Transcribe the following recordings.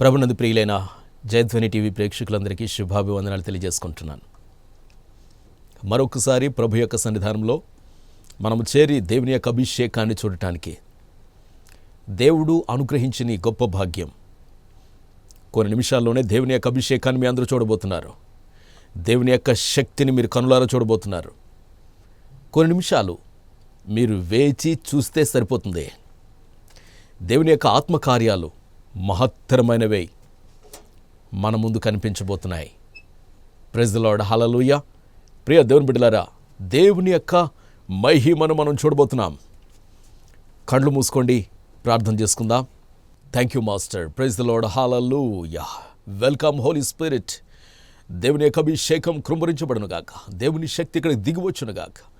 ప్రభునందు ప్రియులైన జయధ్వని టీవీ ప్రేక్షకులందరికీ శుభాభివందనాలు తెలియజేసుకుంటున్నాను. మరొకసారి ప్రభు యొక్క సన్నిధానంలో మనము చేరి దేవుని యొక్క అభిషేకాన్ని చూడటానికి దేవుడు అనుగ్రహించిన గొప్ప భాగ్యం. కొన్ని నిమిషాల్లోనే దేవుని యొక్క అభిషేకాన్ని మీ అందరూ చూడబోతున్నారు. దేవుని యొక్క శక్తిని మీరు కనులారా చూడబోతున్నారు. కొన్ని నిమిషాలు మీరు వేచి చూస్తే సరిపోతుంది. దేవుని యొక్క ఆత్మకార్యాలు మహత్తరమైనవే మన ముందు కనిపించబోతున్నాయి. ప్రజలాడ హలలుయ ప్రియ దేవుని బిడ్డలారా దేవుని యొక్క మహిమను మనం చూడబోతున్నాం. కళ్ళు మూసుకోండి ప్రార్థన చేసుకుందాం. Thank you master praise the Lord yeah welcome Holy Spirit దేవుని యొక్క అభిషేకం కృంభరించబడును గాక దేవుని శక్తి ఇక్కడ దిగివచ్చును గాక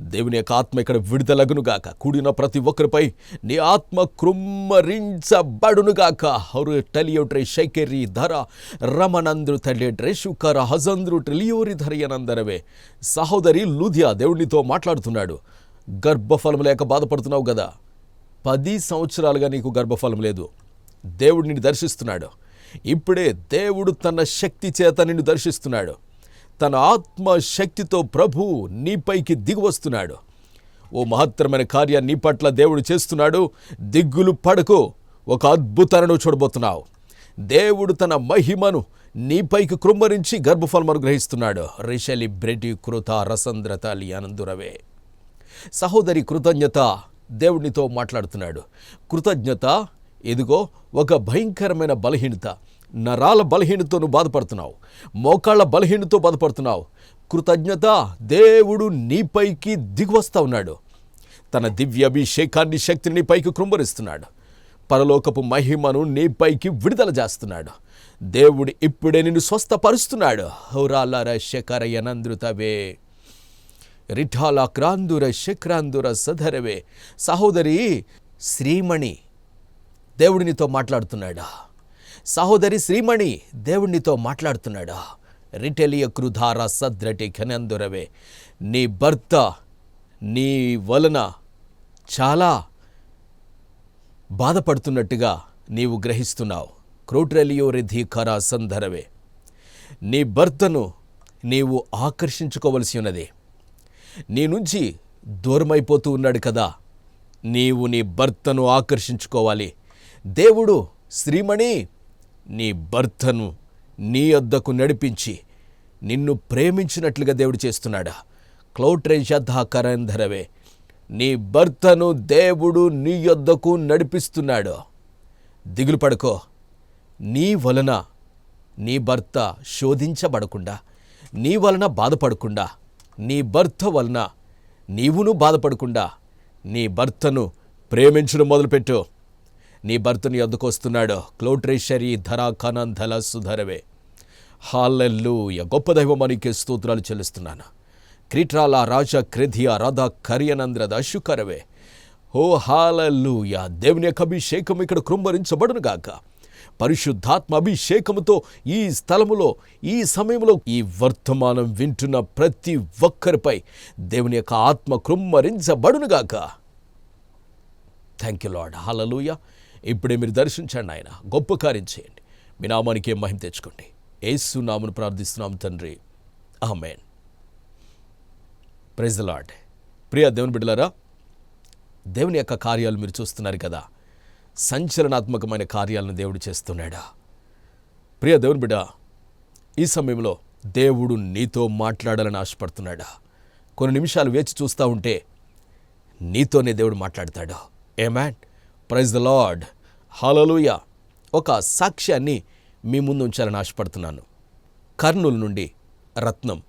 దేవుని యొక్క ఆత్మ ఇక్కడ విడుదలగును గాక. కూడిన ప్రతి ఒక్కరిపై నీ ఆత్మ కృమ్మరించబడును గాక హౌరు టలియోట్రే శైకెరి ధర రమనంద్రు తల్లిట్రే శుకర హజంద్రు టెలియోరి ధరయనందరవే సహోదరి లూధియా దేవునితో మాట్లాడుతున్నాడు. గర్భఫలం లేక బాధపడుతున్నావు కదా పది సంవత్సరాలుగా నీకు గర్భఫలం లేదు. దేవుడు నిన్ను దర్శిస్తున్నాడు. ఇప్పుడే దేవుడు తన శక్తి చేత నిన్ను దర్శిస్తున్నాడు. తన ఆత్మ శక్తితో ప్రభు నీపైకి దిగువస్తున్నాడు. ఓ మహత్తరమైన కార్యాన్ని నీ పట్ల దేవుడు చేస్తున్నాడు. దిగ్గులు పడకు. ఒక అద్భుతాలను చూడబోతున్నావు. దేవుడు తన మహిమను నీపైకి కృమ్మరించి గర్భఫలం అనుగ్రహిస్తున్నాడు రిషలి బ్రెటి కృత రసంద్రత లియానందురవే సహోదరి కృతజ్ఞత దేవునితో మాట్లాడుతున్నాడు. కృతజ్ఞత ఎదుగో ఒక భయంకరమైన బలహీనత. నరాల బలహీనతో నువ్వు బాధపడుతున్నావు. మోకాళ్ళ బలహీనతో బాధపడుతున్నావు. కృతజ్ఞత దేవుడు నీపైకి దిగువస్తా ఉన్నాడు. తన దివ్యాభిషేకాన్ని శక్తిని నీపైకి కృంభరిస్తున్నాడు. పరలోకపు మహిమను నీపైకి విడుదల చేస్తున్నాడు. దేవుడు ఇప్పుడే నిన్ను స్వస్థపరుస్తున్నాడు. హౌరాలార శకరయనంద్రుతవే రిఠాల క్రాందుర శక్రాందుర సధరవే. సహోదరి శ్రీమణి దేవుడినితో మాట్లాడుతున్నాడా? సహోదరి శ్రీమణి దేవుణ్ణితో మాట్లాడుతున్నాడా? రిటెలియ కృధార సద్రటి ఘనందురవే. నీ భర్త నీ వలన చాలా బాధపడుతున్నట్టుగా నీవు గ్రహిస్తున్నావు. క్రోట్రెలియో రిధి ఖరా సంధరవే. నీ భర్తను నీవు ఆకర్షించుకోవలసి ఉన్నది. నీ నుంచి దూరమైపోతూ ఉన్నాడు కదా. నీవు నీ భర్తను ఆకర్షించుకోవాలి. దేవుడు శ్రీమణి నీ భర్తను నీ వద్దకు నడిపించి నిన్ను ప్రేమించినట్లుగా దేవుడు చేస్తున్నాడా? క్లౌట్రేషధాకరంధరవే నీ భర్తను దేవుడు నీ యొద్దకు నడిపిస్తున్నాడు. దిగులు పడుకో. నీ వలన నీ భర్త శోధించబడకుండా నీ వలన బాధపడకుండా నీ భర్త వలన నీవును బాధపడకుండా నీ భర్తను ప్రేమించడం మొదలుపెట్టు. నీ భర్తని ఎందుకొస్తున్నాడు క్లోట్రేషరి ధరా కనంధల సుధరవే. హాలెల్లుయ గొప్ప దైవమానికి స్తోత్రాలు చెల్లిస్తున్నాను. క్రీట్రాల రాజ క్రిధియ రథ కరియనంద్రద శుకరవే. ఓ హాలెల్లుయ దేవుని యొక్క అభిషేకం ఇక్కడ కృంభరించబడును గాక. పరిశుద్ధాత్మ అభిషేకముతో ఈ స్థలములో ఈ సమయంలో ఈ వర్తమానం వింటున్న ప్రతి ఒక్కరిపై దేవుని యొక్క ఆత్మ కృమ్మరించబడునుగాక థ్యాంక్ యూ లాడ్ హలలుయ ఇప్పుడే మీరు దర్శించండి ఆయన గొప్ప కార్యం చేయండి. మీ నామానికి మహిమ తెచ్చుకోండి. ఏసు నామను ప్రార్థిస్తున్నాం తండ్రి. ఆమెన్. ప్రైజ్ లాడ్ ప్రియ దేవుని బిడ్డలారా దేవుని యొక్క కార్యాలు మీరు చూస్తున్నారు కదా. సంచలనాత్మకమైన కార్యాలను దేవుడు చేస్తున్నాడా? ప్రియ దేవుని బిడ్డ ఈ సమయంలో దేవుడు నీతో మాట్లాడాలని ఆశపడుతున్నాడా? కొన్ని నిమిషాలు వేచి చూస్తూ ఉంటే నీతోనే దేవుడు మాట్లాడతాడు. Amen praise the Lord. హలలుయ ఒక సాక్ష్యాన్ని మీ ముందు ఉంచాలని ఆశపడుతున్నాను. కర్నూలు నుండి రత్నం.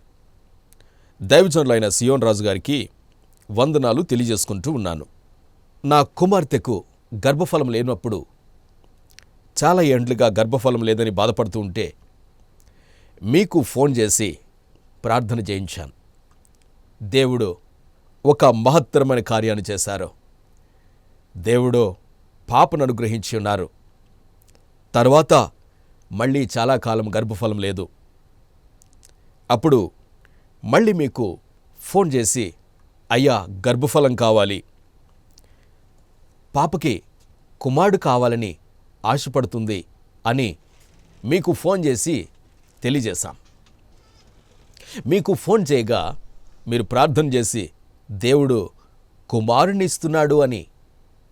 దైవజనులైన సియోన్ రాజు గారికి వందనాలు తెలియజేసుకుంటూ ఉన్నాను. నా కుమార్తెకు గర్భఫలం లేనప్పుడు చాలా ఏండ్లుగా గర్భఫలం లేదని బాధపడుతూ ఉంటే మీకు ఫోన్ చేసి ప్రార్థన చేయించాను. దేవుడు ఒక మహత్తరమైన కార్యాన్ని చేశారు. దేవుడు పాపను అనుగ్రహించి ఉన్నారు. తర్వాత మళ్ళీ చాలా కాలం గర్భఫలం లేదు. అప్పుడు మళ్ళీ మీకు ఫోన్ చేసి అయ్యా గర్భఫలం కావాలి. పాపకి కుమారుడు కావాలని ఆశపడుతుంది అని మీకు ఫోన్ చేసి తెలియజేశాం. మీకు ఫోన్ చేయగా మీరు ప్రార్థన చేసి దేవుడు కుమారుని ఇస్తున్నాడు అని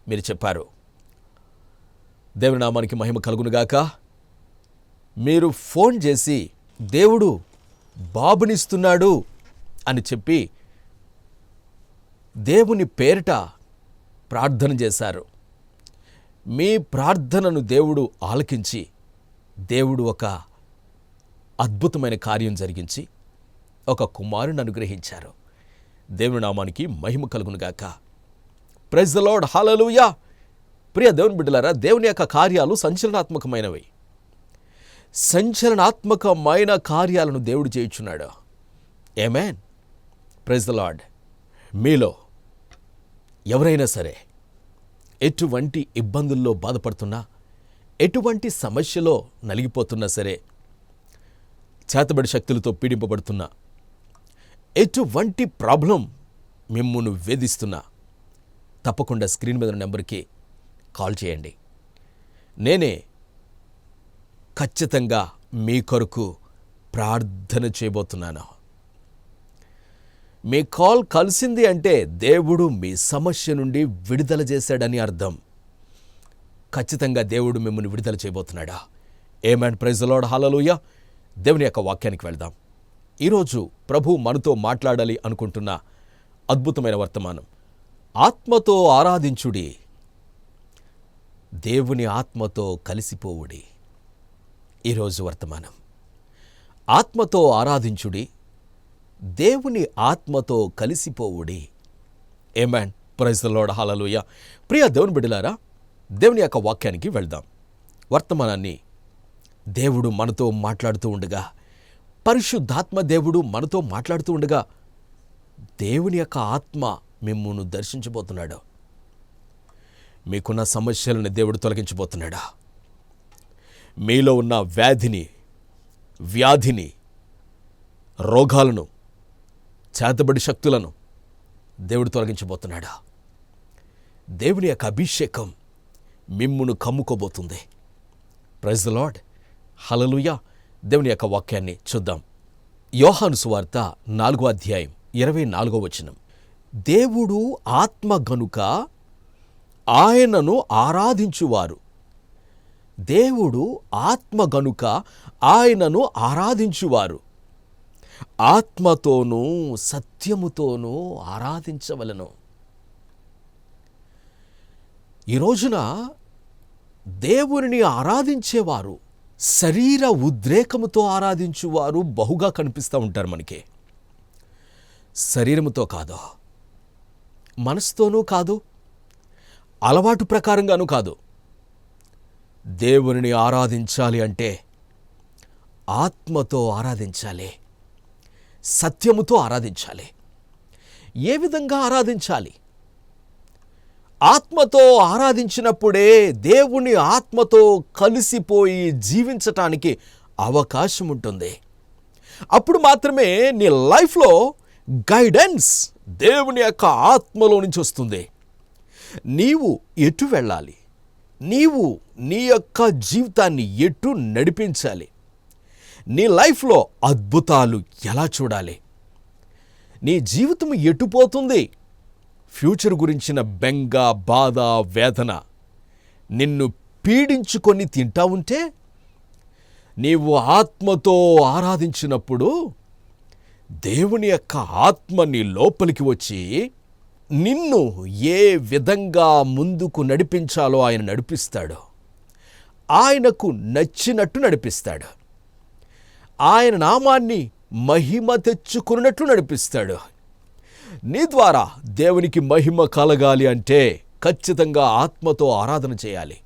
మీరు చెప్పారు. దేవుని నామానికి మహిమ కలుగునుగాక. మీరు ఫోన్ చేసి దేవుడు బాబునిస్తున్నాడు అని చెప్పి దేవుని పేరిట ప్రార్థన చేశారు. మీ ప్రార్థనను దేవుడు ఆలకించి దేవుడు ఒక అద్భుతమైన కార్యం జరిగించి ఒక కుమారుని అనుగ్రహించారు. దేవుని నామానికి మహిమ కలుగునుగాక. ప్రెజ్ ద లార్డ్ హాలలుయా ప్రియ దేవుని బిడ్డలారా దేవుని యొక్క కార్యాలు సంచలనాత్మకమైనవి. సంచలనాత్మకమైన కార్యాలను దేవుడు చేయుచున్నాడు. ఏమేన్ ప్రెజ్ ద లార్డ్ మీలో ఎవరైనా సరే ఎటువంటి ఇబ్బందుల్లో బాధపడుతున్నా ఎటువంటి సమస్యలో నలిగిపోతున్నా సరే చేతబడి శక్తులతో పీడింపబడుతున్నా ఎటువంటి ప్రాబ్లం మిమ్మును వేధిస్తున్నా తప్పకుండా స్క్రీన్ మీద నెంబర్కి కాల్ చేయండి. నేనే ఖచ్చితంగా మీ కొరకు ప్రార్థన చేయబోతున్నాను. మీ కాల్ కలిసింది అంటే దేవుడు మీ సమస్య నుండి విడుదల చేశాడని అర్థం. ఖచ్చితంగా దేవుడు మిమ్మల్ని విడుదల చేయబోతున్నాడా? ఏమండ్ ప్రైజ్ లాడ్ దేవుని యొక్క వాక్యానికి వెళ్దాం. ఈరోజు ప్రభు మనతో మాట్లాడాలి అనుకుంటున్న అద్భుతమైన వర్తమానం. ఆత్మతో ఆరాధించుడి. దేవుని ఆత్మతో కలిసిపోవుడి. ఈరోజు వర్తమానం. ఆత్మతో ఆరాధించుడి దేవుని ఆత్మతో కలిసిపోవుడి. ఏమాన్ ప్రైజలోడ హాలలుయ ప్రియ దేవుని బిడ్డలారా దేవుని యొక్క వాక్యానికి వెళ్దాం. వర్తమానాన్ని దేవుడు మనతో మాట్లాడుతూ ఉండగా పరిశుద్ధాత్మ దేవుడు మనతో మాట్లాడుతూ ఉండగా దేవుని యొక్క ఆత్మ మిమ్మును దర్శించబోతున్నాడు. మీకున్న సమస్యలను దేవుడు తొలగించబోతున్నాడా? మీలో ఉన్న వ్యాధిని వ్యాధిని రోగాలను చేతబడి శక్తులను దేవుడు తొలగించబోతున్నాడా? దేవుని యొక్క అభిషేకం మిమ్మును కమ్ముకోబోతుంది. ప్రైజ్ ద లాడ్ హలలుయ దేవుని యొక్క వాక్యాన్ని చూద్దాం. యోహాను సువార్త నాలుగో అధ్యాయం ఇరవై నాలుగో వచనం. దేవుడు ఆత్మ గనుక ఆయనను ఆరాధించువారు. దేవుడు ఆత్మ గనుక ఆయనను ఆరాధించువారు. ఆత్మతోనూ సత్యముతోనూ ఆరాధించవలను. ఈ రోజున దేవునిని ఆరాధించేవారు శరీర ఉద్రేకముతో ఆరాధించువారు బహుగా కనిపిస్తూ ఉంటారు మనకి. శరీరముతో కాదు మనసుతోనూ కాదు అలవాటు ప్రకారంగాను కాదు. దేవునిని ఆరాధించాలి అంటే ఆత్మతో ఆరాధించాలి. సత్యముతో ఆరాధించాలి. ఏ విధంగా ఆరాధించాలి? ఆత్మతో ఆరాధించినప్పుడే దేవుని ఆత్మతో కలిసిపోయి జీవించటానికి అవకాశం ఉంటుంది అప్పుడు మాత్రమే నీ లైఫ్లో గైడెన్స్ దేవుని యొక్క ఆత్మలో నుంచి వస్తుంది. నీవు ఎటు వెళ్ళాలి? నీవు నీ యొక్క జీవితాన్ని ఎటు నడిపించాలి? నీ లైఫ్లో అద్భుతాలు ఎలా చూడాలి? నీ జీవితం ఎటుపోతుంది ఫ్యూచర్ గురించిన బెంగ బాధ వేదన నిన్ను పీడించుకొని తింటా ఉంటే నీవు ఆత్మతో ఆరాధించినప్పుడు దేవుని యొక్క ఆత్మ నీ లోపలికి వచ్చి నిన్ను ఏ విధంగా ముందుకు నడిపించాలో ఆయన నడిపిస్తాడు. ఆయనకు నచ్చినట్టు నడిపిస్తాడు. ఆయన నామాన్ని మహిమ తెచ్చుకున్నట్లు నడిపిస్తాడు. నీ ద్వారా దేవునికి మహిమ కలగాలి అంటే ఖచ్చితంగా ఆత్మతో ఆరాధన చేయాలి.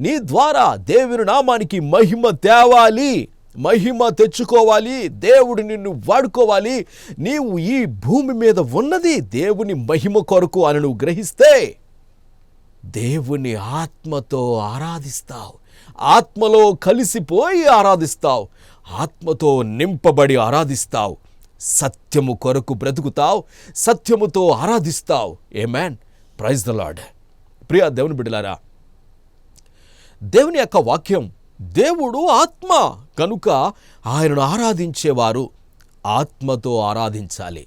నీ ద్వారా దేవుని నామానికి మహిమ తేవాలి. మహిమ తెచ్చుకోవాలి దేవుడు నిన్ను వాడుకోవాలి. నీవు ఈ భూమి మీద ఉన్నది దేవుని మహిమ కొరకు అని నువ్వు గ్రహిస్తే దేవుని ఆత్మతో ఆరాధిస్తావు. ఆత్మలో కలిసిపోయి ఆరాధిస్తావు. ఆత్మతో నింపబడి ఆరాధిస్తావు. సత్యము కొరకు బ్రతుకుతావు. సత్యముతో ఆరాధిస్తావు. Amen praise the Lord ప్రియా దేవుని బిడ్డలారా దేవుని యొక్క వాక్యం దేవుడు ఆత్మ. కనుక ఆయనను ఆరాధించేవారు ఆత్మతో ఆరాధించాలి.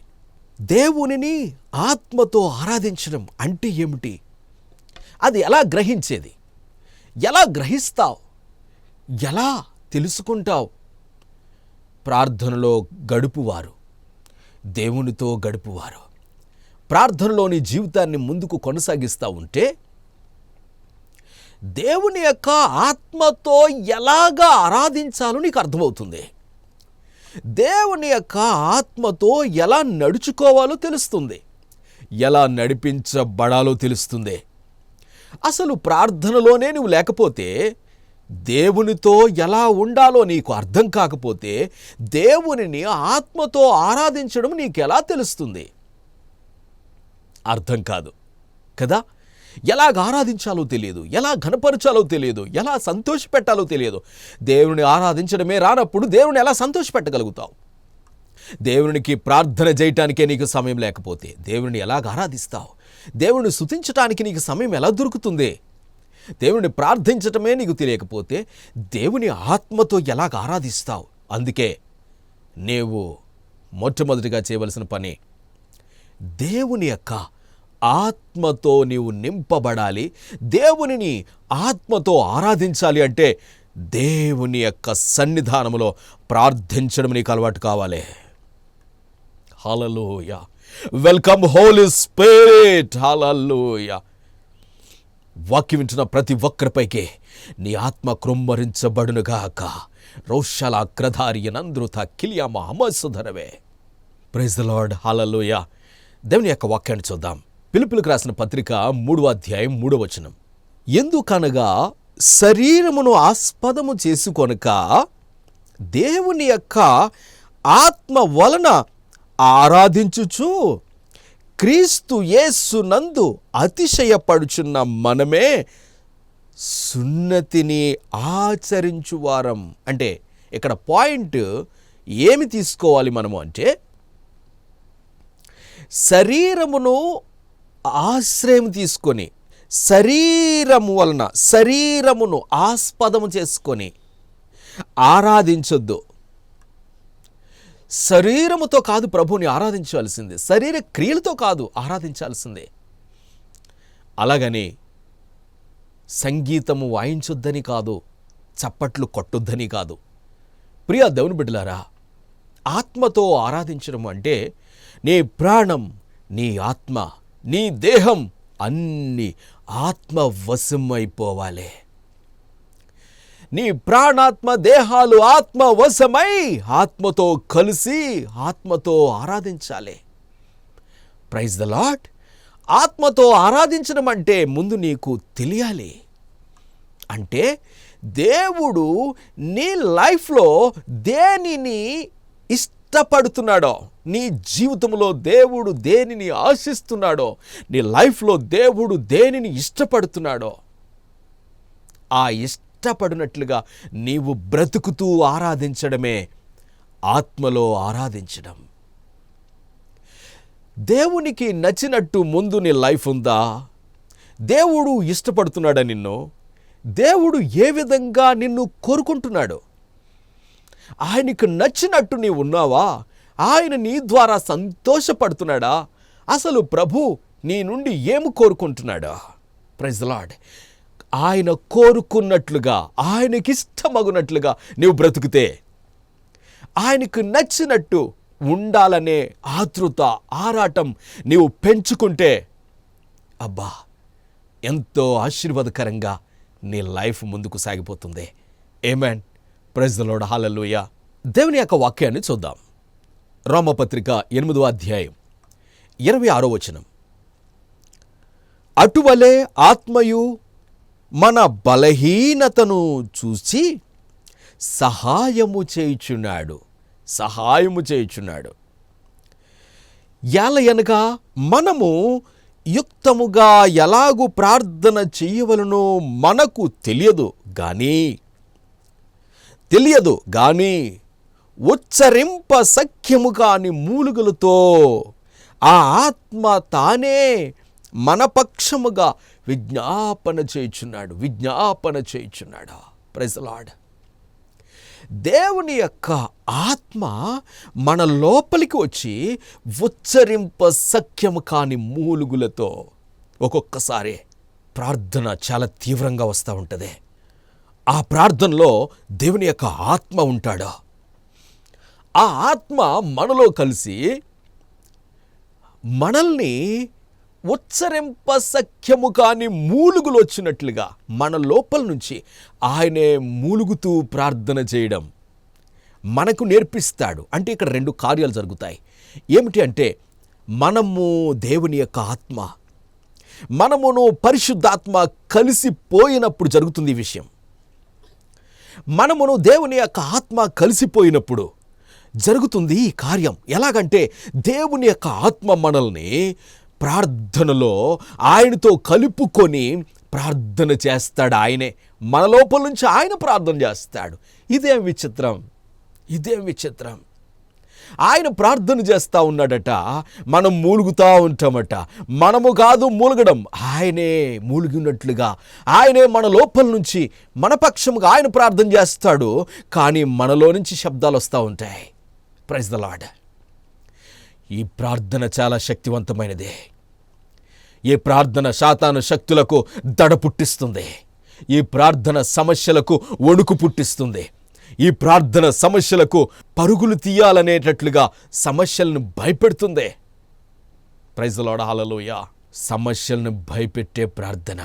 దేవునిని ఆత్మతో ఆరాధించడం అంటే ఏమిటి? అది ఎలా గ్రహించేది? ఎలా గ్రహిస్తావు? ఎలా తెలుసుకుంటావు? ప్రార్థనలో గడుపువారు. దేవునితో గడుపువారు. ప్రార్థనలోని జీవితాన్ని ముందుకు కొనసాగిస్తూ ఉంటే దేవుని యొక్క ఆత్మతో ఎలాగా ఆరాధించాలో నీకు అర్థమవుతుంది. దేవుని యొక్క ఆత్మతో ఎలా నడుచుకోవాలో తెలుస్తుంది. ఎలా నడిపించబడాలో తెలుస్తుంది. అసలు ప్రార్థనలోనే నువ్వు లేకపోతే దేవునితో ఎలా ఉండాలో నీకు అర్థం కాకపోతే దేవునిని ఆత్మతో ఆరాధించడం నీకు ఎలా తెలుస్తుంది? అర్థం కాదు. కదా? ఎలాగ ఆరాధించాలో తెలియదు ఎలా ఘనపరచాలో తెలియదు ఎలా సంతోషపెట్టాలో తెలియదు. దేవుని ఆరాధించడమే రానప్పుడు దేవుని ఎలా సంతోషపెట్టగలుగుతావు? దేవునికి ప్రార్థన చేయటానికే నీకు సమయం లేకపోతే దేవుని ఎలాగ ఆరాధిస్తావు? దేవుని స్థుతించటానికి నీకు సమయం ఎలా దొరుకుతుంది? దేవుని ప్రార్థించటమే నీకు తెలియకపోతే దేవుని ఆత్మతో ఎలాగ ఆరాధిస్తావు? అందుకే నీవు మొట్టమొదటిగా చేయవలసిన పని దేవుని యొక్క ఆత్మతో నీవు నింపబడాలి. దేవునిని ఆత్మతో ఆరాధించాలి అంటే దేవుని యొక్క సన్నిధానములో ప్రార్థించడం నీకు అలవాటు కావాలి. హలలోయ వెల్కమ్ హోలీ స్పిరిట్ హలలోయ వాక్యం వింటున్న ప్రతి ఒక్కరిపైకి నీ ఆత్మ కృమ్మరించబడునుగాక రౌషల కిలియా మహమ్మద్ అమసుధరవే ప్రైజ్ ద లార్డ్ హలలోయ దేవుని యొక్క వాక్యాన్ని చూద్దాం. పిలుపులకు రాసిన పత్రిక మూడవ అధ్యాయం మూడవ వచనం. ఎందుకనగా శరీరమును ఆస్పదము చేసుకొనక దేవుని యొక్క ఆత్మ వలన ఆరాధించుచు క్రీస్తు యేసు నందు అతిశయపడుచున్న మనమే సున్నతిని ఆచరించువారం. అంటే ఇక్కడ పాయింట్ ఏమి తీసుకోవాలి మనము అంటే శరీరమును ఆశ్రయం తీసుకొని శరీరము వలన శరీరమును ఆస్పదము చేసుకొని ఆరాధించొద్దు. శరీరముతో కాదు ప్రభుని ఆరాధించాల్సిందే శరీర క్రియలతో కాదు ఆరాధించాల్సిందే. అలాగని సంగీతము వాయించొద్దని కాదు చప్పట్లు కొట్టొద్దని కాదు. ప్రియా దేవుని బిడ్డలారా ఆత్మతో ఆరాధించడం అంటే నీ ప్రాణం నీ ఆత్మ నీ దేహం అన్ని ఆత్మవశమైపోవాలి. నీ ప్రాణాత్మ దేహాలు ఆత్మవశమై ఆత్మతో కలిసి ఆత్మతో ఆరాధించాలి. ప్రైజ్ ద లాట్ ఆత్మతో ఆరాధించడం అంటే ముందు నీకు తెలియాలి. అంటే దేవుడు నీ లైఫ్లో దేనిని ఇష్ట ఇష్టపడుతున్నాడో నీ జీవితంలో దేవుడు దేనిని ఆశిస్తున్నాడో నీ లైఫ్లో దేవుడు దేనిని ఇష్టపడుతున్నాడో ఆ ఇష్టపడినట్లుగా నీవు బ్రతుకుతూ ఆరాధించడమే ఆత్మలో ఆరాధించడం. దేవునికి నచ్చినట్టు ముందు నీ లైఫ్ ఉందా? దేవుడు ఇష్టపడుతున్నాడా నిన్ను? దేవుడు ఏ విధంగా నిన్ను కోరుకుంటున్నాడు? ఆయనకు నచ్చినట్టు నీవు ఉన్నావా? ఆయన నీ ద్వారా సంతోషపడుతున్నాడా? అసలు ప్రభు నీ నుండి ఏమి కోరుకుంటున్నాడా? ప్రజలాడ్ ఆయన కోరుకున్నట్లుగా ఆయనకిష్టమగునట్లుగా నీవు బ్రతుకుతే ఆయనకు నచ్చినట్టు ఉండాలనే ఆతృత ఆరాటం నీవు పెంచుకుంటే అబ్బా ఎంతో ఆశీర్వాదకరంగా నీ లైఫ్ ముందుకు సాగిపోతుంది. ఏమేన్ ప్రజలోడ హాలలోయ దేవుని యొక్క వాక్యాన్ని చూద్దాం. రోమపత్రిక ఎనిమిదో అధ్యాయం ఇరవై ఆరో వచనం. అటువలే ఆత్మయు మన బలహీనతను చూసి సహాయము చేయుచున్నాడు. సహాయము చేయుచున్నాడు. ఎలయనగా మనము యుక్తముగా ఎలాగు ప్రార్థన చేయవలనో మనకు తెలియదు. కానీ తెలియదు కానీ ఉచ్చరింప సఖ్యము కాని మూలుగులతో ఆ ఆత్మ తానే మన పక్షముగా విజ్ఞాపన చేయుచున్నాడు విజ్ఞాపన చేయుచున్నాడు. ప్రెజలాడ్ దేవుని యొక్క ఆత్మ మన లోపలికి వచ్చి ఉచ్చరింప సఖ్యము కాని మూలుగులతో ఒక్కొక్కసారి ప్రార్థన చాలా తీవ్రంగా వస్తూ ఉంటుంది. ఆ ప్రార్థనలో దేవుని యొక్క ఆత్మ ఉంటాడు? ఆ ఆత్మ మనలో కలిసి మనల్ని ఉచ్చరింప సఖ్యము కాని మూలుగులు వచ్చినట్లుగా మన లోపల నుంచి ఆయనే మూలుగుతూ ప్రార్థన చేయడం మనకు నేర్పిస్తాడు. అంటే ఇక్కడ రెండు కార్యాలు జరుగుతాయి. ఏమిటి అంటే మనము దేవుని యొక్క ఆత్మ మనమును పరిశుద్ధాత్మ కలిసిపోయినప్పుడు జరుగుతుంది ఈ విషయం. మనమును దేవుని యొక్క ఆత్మ కలిసిపోయినప్పుడు జరుగుతుంది ఈ కార్యం. ఎలాగంటే దేవుని యొక్క ఆత్మ మనల్ని ప్రార్థనలో ఆయనతో కలుపుకొని ప్రార్థన చేస్తాడు ఆయనే. మన లోపల నుంచి ఆయన ప్రార్థన చేస్తాడు. ఇదేం విచిత్రం? ఇదేం విచిత్రం? ఆయన ప్రార్థన చేస్తూ ఉన్నాడట. మనం మూలుగుతూ ఉంటామట. మనము కాదు మూలగడం. ఆయనే మూలిగినట్లుగా ఆయనే మన లోపల నుంచి మన పక్షముగా ఆయన ప్రార్థన చేస్తాడు. కానీ మనలో నుంచి శబ్దాలు వస్తూ ఉంటాయి. ప్రైజ్ ద లాడ్ ఈ ప్రార్థన చాలా శక్తివంతమైనది. ఈ ప్రార్థన శాతాను శక్తులకు దడ పుట్టిస్తుంది. ఈ ప్రార్థన సమస్యలకు వణుకు పుట్టిస్తుంది. ఈ ప్రార్థన సమస్యలకు పరుగులు తీయాలనేటట్లుగా సమస్యలను భయపెడుతుంది. ప్రైజలోడ సమస్యలను భయపెట్టే ప్రార్థన.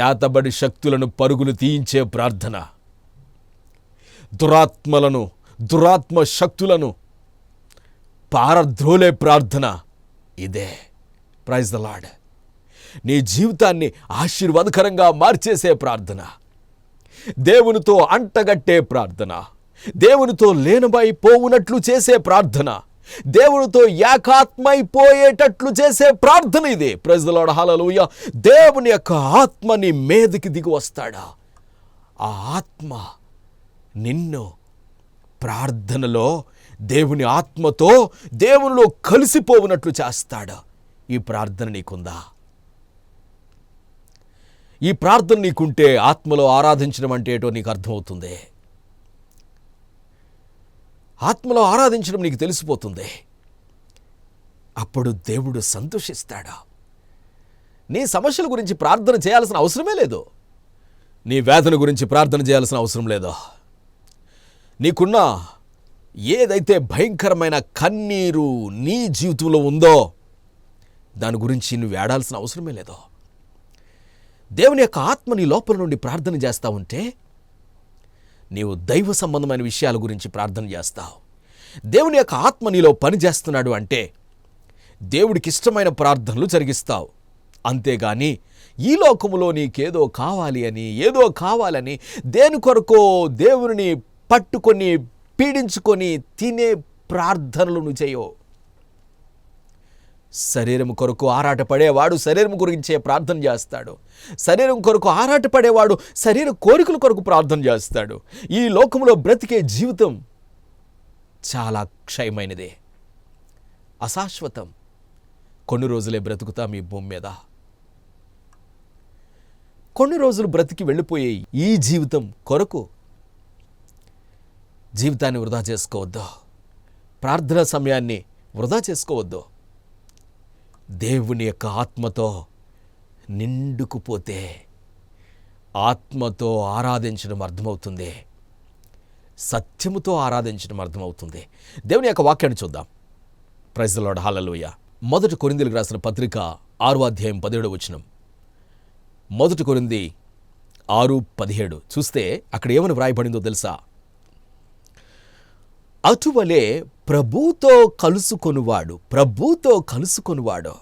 చేతబడి శక్తులను పరుగులు తీయించే ప్రార్థన. దురాత్మలను దురాత్మ శక్తులను పారద్రోలే ప్రార్థన. ఇదే. ప్రైజ్ ద లాడ్ నీ జీవితాన్ని ఆశీర్వాదకరంగా మార్చేసే ప్రార్థన. దేవునితో అంటగట్టే ప్రార్థన. దేవునితో లేనబై చేసే ప్రార్థన. దేవునితో ఏకాత్మైపోయేటట్లు చేసే ప్రార్థన ఇది. ప్రజలాడ హాలలుయ దేవుని యొక్క ఆత్మని మీదకి దిగి వస్తాడా? ఆ ఆత్మ నిన్ను ప్రార్థనలో దేవుని ఆత్మతో దేవునిలో కలిసిపోవునట్లు చేస్తాడు? ఈ ప్రార్థన నీకుందా? ఈ ప్రార్థన నీకుంటే ఆత్మలో ఆరాధించడం అంటే ఏటో నీకు అర్థమవుతుంది. ఆత్మలో ఆరాధించడం నీకు తెలిసిపోతుంది. అప్పుడు దేవుడు సంతోషిస్తాడా? నీ సమస్యల గురించి ప్రార్థన చేయాల్సిన అవసరమే లేదు. నీ వేదన గురించి ప్రార్థన చేయాల్సిన అవసరం లేదు? నీకున్న ఏదైతే భయంకరమైన కన్నీరు నీ జీవితంలో ఉందో దాని గురించి నువ్వు ఏడాల్సిన అవసరమే లేదు? దేవుని యొక్క ఆత్మ నీ లోపల నుండి ప్రార్థన చేస్తా ఉంటే నీవు దైవ సంబంధమైన విషయాల గురించి ప్రార్థన చేస్తావు. దేవుని యొక్క ఆత్మ నీలో పని చేస్తున్నాడు అంటే దేవుడికి ఇష్టమైన ప్రార్థనలు జరిగిస్తావు. అంతేగాని ఈ లోకములో నీకేదో కావాలి అని ఏదో కావాలని దేని కొరకో దేవుని పట్టుకొని పీడించుకొని తినే ప్రార్థనలు నువ్వు చేయవు. శరీరం కొరకు ఆరాటపడేవాడు శరీరం గురించే ప్రార్థన చేస్తాడు. శరీరం కొరకు ఆరాటపడేవాడు శరీర కోరికల కొరకు ప్రార్థన చేస్తాడు. ఈ లోకంలో బ్రతికే జీవితం చాలా క్షయమైనదే. అశాశ్వతం. కొన్ని రోజులే బ్రతుకుతాం ఈ భూమి మీద. కొన్ని రోజులు బ్రతికి వెళ్ళిపోయే ఈ జీవితం కొరకు జీవితాన్ని వృధా చేసుకోవద్దు. ప్రార్థన సమయాన్ని వృధా చేసుకోవద్దు. దేవుని యొక్క ఆత్మతో నిండుకుపోతే ఆత్మతో ఆరాధించడం అర్థమవుతుంది. సత్యముతో ఆరాధించడం అర్థమవుతుంది. దేవుని యొక్క వాక్యాన్ని చూద్దాం. ప్రజలోడ హాలలోయ మొదటి కొరిందులకు రాసిన పత్రిక ఆరు అధ్యాయం పదిహేడు వచనం. మొదటి కొరింది ఆరు పదిహేడు. చూస్తే అక్కడ ఏమని వ్రాయబడిందో తెలుసా? అటువలే ప్రభుతో కలుసుకొనువాడు ప్రభుతో కలుసుకొనువాడు.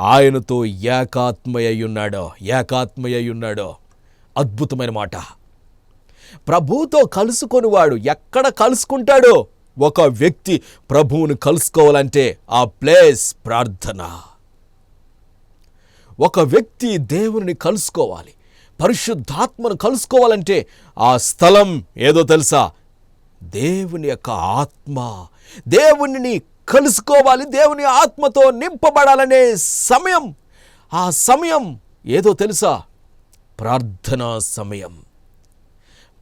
ఆయనతో ఏకాత్మయ్యున్నాడో ఏకాత్మయ్యున్నాడో. అద్భుతమైన మాట. ప్రభుతో కలుసుకొనివాడు ఎక్కడ కలుసుకుంటాడో? ఒక వ్యక్తి ప్రభువును కలుసుకోవాలంటే ఆ ప్లేస్ ప్రార్థన. ఒక వ్యక్తి దేవుని కలుసుకోవాలి పరిశుద్ధాత్మను కలుసుకోవాలంటే ఆ స్థలం ఏదో తెలుసా? దేవుని యొక్క ఆత్మ. దేవునిని కలుసుకోవాలి దేవుని ఆత్మతో నింపబడాలనే సమయం. ఆ సమయం ఏదో తెలుసా? ప్రార్థనా సమయం.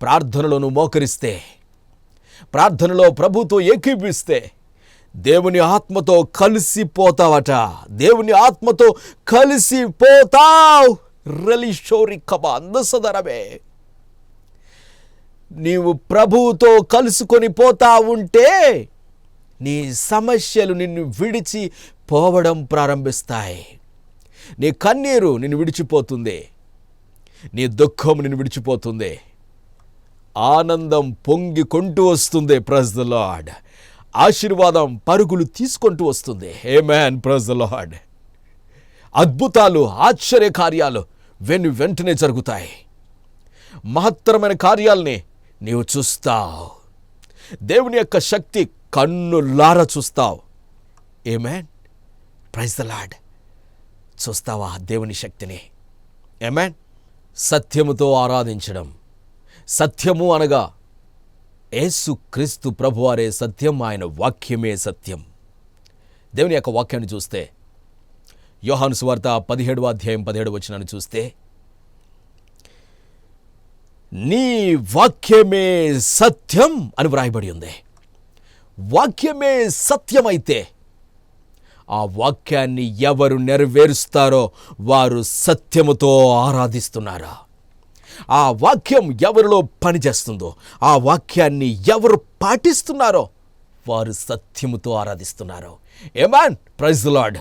ప్రార్థనలోను మోకరిస్తే ప్రార్థనలో ప్రభుతో ఏకీపిస్తే దేవుని ఆత్మతో కలిసిపోతావట. దేవుని ఆత్మతో కలిసిపోతావు. రలిషోరి కబ అందసదరమే నీవు ప్రభువుతో కలుసుకొని పోతా ఉంటే నీ సమస్యలు నిన్ను విడిచి పోవడం ప్రారంభిస్తాయి. నీ కన్నీరు నిన్ను విడిచిపోతుంది. నీ దుఃఖం నిన్ను విడిచిపోతుంది. ఆనందం పొంగి కొంటూ వస్తుంది. ప్రజ్ ద లాడ్ ఆశీర్వాదం పరుగులు తీసుకుంటూ వస్తుంది. Amen praise the Lord అద్భుతాలు ఆశ్చర్య కార్యాలు వెను వెంటనే జరుగుతాయి. మహత్తరమైన కార్యాలని నీవు చూస్తావు. దేవుని యొక్క శక్తి కన్నులార చూస్తావు. ఏమేన్ ప్రైజ్ ద లాడ్ చూస్తావా దేవుని శక్తిని? ఏమేన్ సత్యముతో ఆరాధించడం. సత్యము అనగా యేసు క్రీస్తు ప్రభువారే సత్యం ఆయన వాక్యమే సత్యం. దేవుని యొక్క వాక్యాన్ని చూస్తే యోహాను సువార్త పదిహేడవ అధ్యాయం పదిహేడు వచ్చినాన్ని చూస్తే నీ వాక్యమే సత్యం అని వ్రాయబడి ఉంది. వాక్యమే సత్యమైతే ఆ వాక్యాన్ని ఎవరు నెరవేరుస్తారో వారు సత్యముతో ఆరాధిస్తున్నారా. ఆ వాక్యం ఎవరిలో పనిచేస్తుందో ఆ వాక్యాన్ని ఎవరు పాటిస్తున్నారో వారు సత్యముతో ఆరాధిస్తున్నారు. ఏమాన్? Praise lord.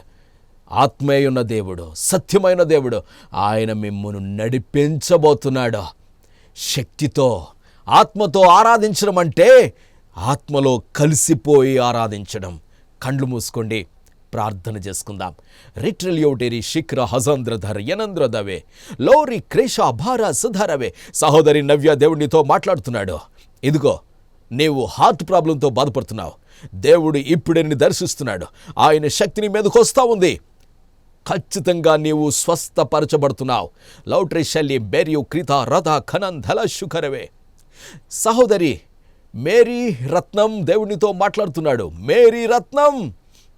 ఆత్మేయున్న దేవుడు సత్యమైన దేవుడు ఆయన మిమ్మను నడిపించబోతున్నాడు. శక్తితో ఆత్మతో ఆరాధించడం అంటే ఆత్మలో కలిసిపోయి ఆరాధించడం. కండ్లు మూసుకోండి ప్రార్థన చేసుకుందాం. రిట్రిలియోటేరి శిఖర హజంద్రధర్ యనంద్రదవే లోరి క్రేష భార సుధరవే. సహోదరి నవ్య దేవుడితో మాట్లాడుతున్నాడు. ఇదిగో నీవు హార్ట్ ప్రాబ్లంతో బాధపడుతున్నావు. దేవుడు ఇప్పుడే దర్శిస్తున్నాడు. ఆయన శక్తిని మీదకు వస్తా ఉంది. ఖచ్చితంగా నీవు స్వస్థపరచబడుతున్నావు. లౌట్రి శల్లి బెరియు క్రిత రథ ఖనంధల శుఖరవే. సహోదరి మేరీ రత్నం దేవునితో మాట్లాడుతున్నాడు. మేరీ రత్నం!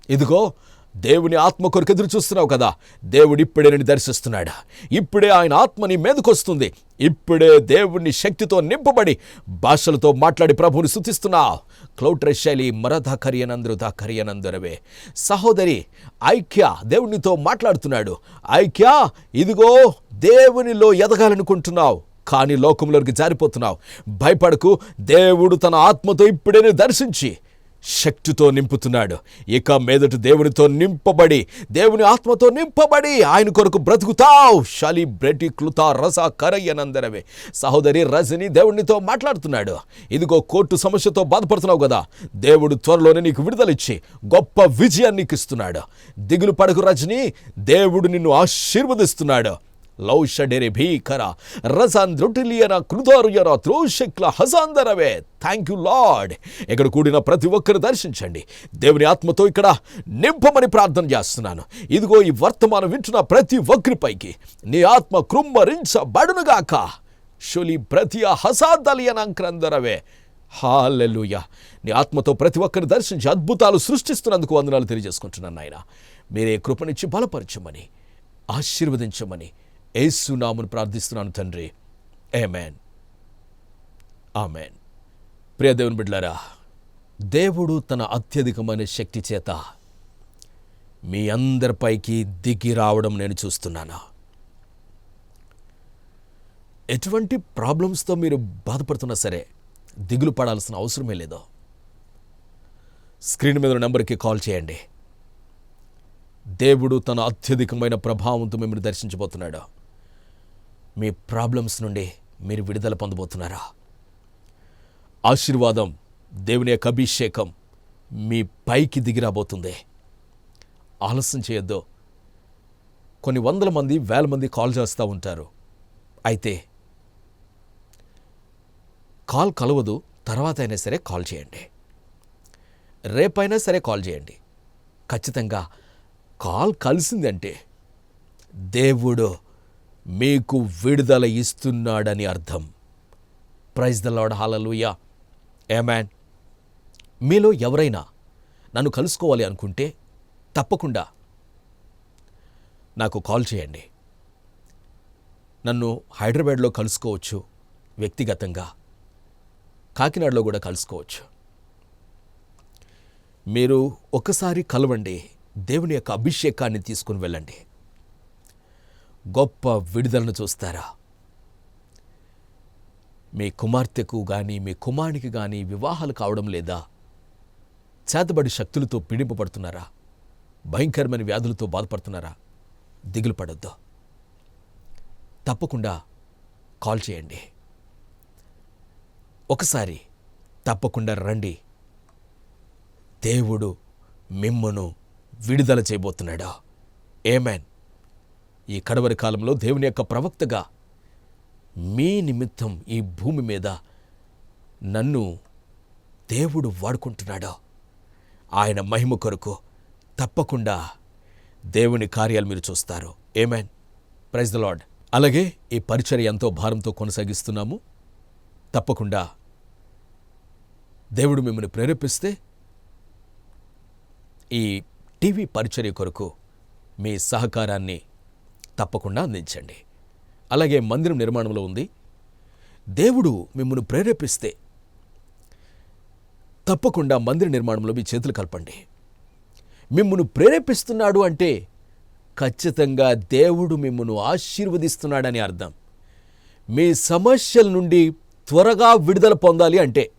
ఇదిగో దేవుని ఆత్మ కొరకు ఎదురు చూస్తున్నావు కదా. దేవుడు ఇప్పుడే నేను దర్శిస్తున్నాడు. ఇప్పుడే ఆయన ఆత్మ నీ మీదకొస్తుంది ఇప్పుడే దేవుని శక్తితో నింపబడి భాషలతో మాట్లాడి ప్రభువుని సుతిస్తున్నా క్లౌట్రశైలి శైలి కరియనందరు కరియనంద్రుధ కరియనందరవే సహోదరి ఐక్య దేవునితో మాట్లాడుతున్నాడు. ఐక్య ఇదిగో దేవునిలో ఎదగాలనుకుంటున్నావు. కానీ లోకంలోకి జారిపోతున్నావు. భయపడకు. దేవుడు తన ఆత్మతో ఇప్పుడే దర్శించి శక్తితో నింపుతున్నాడు. ఇక మీదట దేవునితో నింపబడి దేవుని ఆత్మతో నింపబడి ఆయన కొరకు బ్రతుకుతావు. షలి బ్రెటి క్లుత రస కరయ్యనందరవే సహోదరి రజని దేవునితో మాట్లాడుతున్నాడు. ఇదిగో కోర్టు సమస్యతో బాధపడుతున్నావు కదా. దేవుడు త్వరలోనే నీకు విడుదలిచ్చి గొప్ప విజయాన్ని నీకు ఇస్తున్నాడు దిగులు పడకు రజని. దేవుడు నిన్ను ఆశీర్వదిస్తున్నాడు. లౌషడెరి భీకర రసాంద్రుటిలియన కృతారుయన త్రోషక్ల హజాందరవే థ్యాంక్ యూ లార్డ్ ఇక్కడ కూడిన ప్రతి ఒక్కరు దర్శించండి దేవుని ఆత్మతో ఇక్కడ నింపమని ప్రార్థన చేస్తున్నాను ఇదిగో ఈ వర్తమానం వింటున్న ప్రతి ఒక్కరిపైకి నీ ఆత్మ కృమ్మరించబడునుగాక షులి ప్రతి హసాదలియనంకరందరవే హాలెలుయ నీ ఆత్మతో ప్రతి ఒక్కరిని దర్శించి అద్భుతాలు సృష్టిస్తున్నందుకు వందనాలు తెలియజేసుకుంటున్నాను నాయన మీరే కృపనిచ్చి బలపరచమని ఆశీర్వదించమని ఏసునామును ప్రార్థిస్తున్నాను తండ్రి. ఏమేన్ ఆమెన్ ప్రియ దేవుని బిడ్లారా దేవుడు తన అత్యధికమైన శక్తి చేత మీ అందరిపైకి దిగి రావడం నేను చూస్తున్నాను. ఎటువంటి ప్రాబ్లమ్స్తో మీరు బాధపడుతున్నా సరే దిగులు పడాల్సిన అవసరమే లేదు. స్క్రీన్ మీద నెంబర్కి కాల్ చేయండి. దేవుడు తన అత్యధికమైన ప్రభావంతో మిమ్మల్ని దర్శించబోతున్నాడు. మీ ప్రాబ్లమ్స్ నుండి మీరు విడుదల పొందబోతున్నారా? ఆశీర్వాదం దేవుని యొక్క అభిషేకం మీ పైకి దిగిరాబోతుంది. ఆలస్యం చేయొద్దు. కొన్ని వందల మంది వేల మంది కాల్ చేస్తూ ఉంటారు. అయితే కాల్ కలవదు తర్వాత అయినా సరే కాల్ చేయండి. రేపైనా సరే కాల్ చేయండి. ఖచ్చితంగా కాల్ కలిసిందంటే దేవుడు మీకు విడుదల ఇస్తున్నాడని అర్థం. ప్రైజ్ ద లాడ్ హాలలుయా ఏమాన్ మీలో ఎవరైనా నన్ను కలుసుకోవాలి అనుకుంటే తప్పకుండా నాకు కాల్ చేయండి. నన్ను హైదరాబాద్లో కలుసుకోవచ్చు వ్యక్తిగతంగా. కాకినాడలో కూడా కలుసుకోవచ్చు. మీరు ఒకసారి కలవండి. దేవుని యొక్క అభిషేకాన్ని తీసుకుని వెళ్ళండి. గొప్ప విడుదలను చూస్తారా? మీ కుమార్తెకు కానీ మీ కుమారునికి కానీ వివాహాలు కావడం లేదా? చేతబడి శక్తులతో పీడింపబడుతున్నారా? భయంకరమైన వ్యాధులతో బాధపడుతున్నారా? దిగులు పడొద్దు. తప్పకుండా కాల్ చేయండి. ఒకసారి తప్పకుండా రండి. దేవుడు మిమ్మను విడుదల చేయబోతున్నాడా. ఏమేన్ ఈ కడవరి కాలంలో దేవుని యొక్క ప్రవక్తగా మీ నిమిత్తం ఈ భూమి మీద నన్ను దేవుడు వాడుకుంటున్నాడా? ఆయన మహిమ కొరకు తప్పకుండా దేవుని కార్యాలు మీరు చూస్తారు. ఏమేన్ ప్రైజ్ ద లాడ్ అలాగే ఈ పరిచర్య ఎంతో భారంతో కొనసాగిస్తున్నాము. తప్పకుండా దేవుడు మిమ్మల్ని ప్రేరేపిస్తే ఈ టీవీ పరిచర్య కొరకు మీ సహకారాన్ని తప్పకుండా అందించండి. అలాగే మందిరం నిర్మాణంలో ఉంది. దేవుడు మిమ్మల్ని ప్రేరేపిస్తే తప్పకుండా మందిర నిర్మాణంలో మీ చేతులు కలపండి. మిమ్మల్ని ప్రేరేపిస్తున్నాడు అంటే ఖచ్చితంగా దేవుడు మిమ్మల్ని ఆశీర్వదిస్తున్నాడని అర్థం. మీ సమస్యల నుండి త్వరగా విడుదల పొందాలి అంటే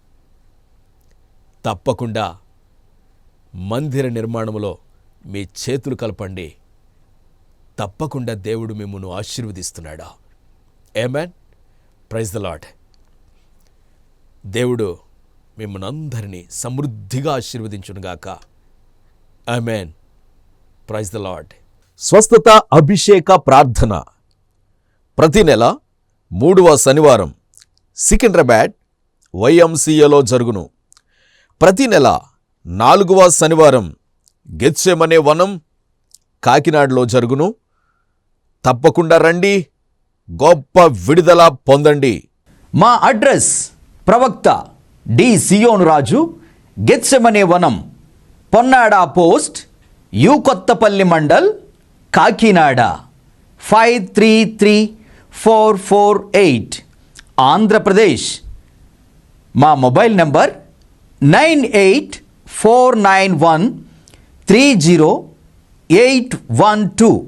తప్పకుండా మందిర నిర్మాణంలో మీ చేతులు కలపండి. తప్పకుండా దేవుడు మిమ్మల్ని ఆశీర్వదిస్తున్నాడా? ఏమాన్ ప్రైజ్ ద లాడ్ దేవుడు మిమ్మల్ని అందరినీ సమృద్ధిగా ఆశీర్వదించునుగాక. ఆమెన్ ప్రైజ్ ద లాడ్ స్వస్థత అభిషేక ప్రార్థన. ప్రతి నెల మూడవ శనివారం సికింద్రాబాద్ వైఎంసీఏలో జరుగును. ప్రతి నెల నాలుగవ శనివారం గెత్సెమనే వనం కాకినాడలో జరుగును. తప్పకుండా రండి. గొప్ప విడుదల పొందండి. మా అడ్రస్ ప్రవక్త డి సియోను రాజు గెత్సెమనే వనం Ponnada post U Kothapalli mandal Kakinada. Five three three four four eight Andhra Pradesh. మా mobile number nine eight four nine one three zero eight one two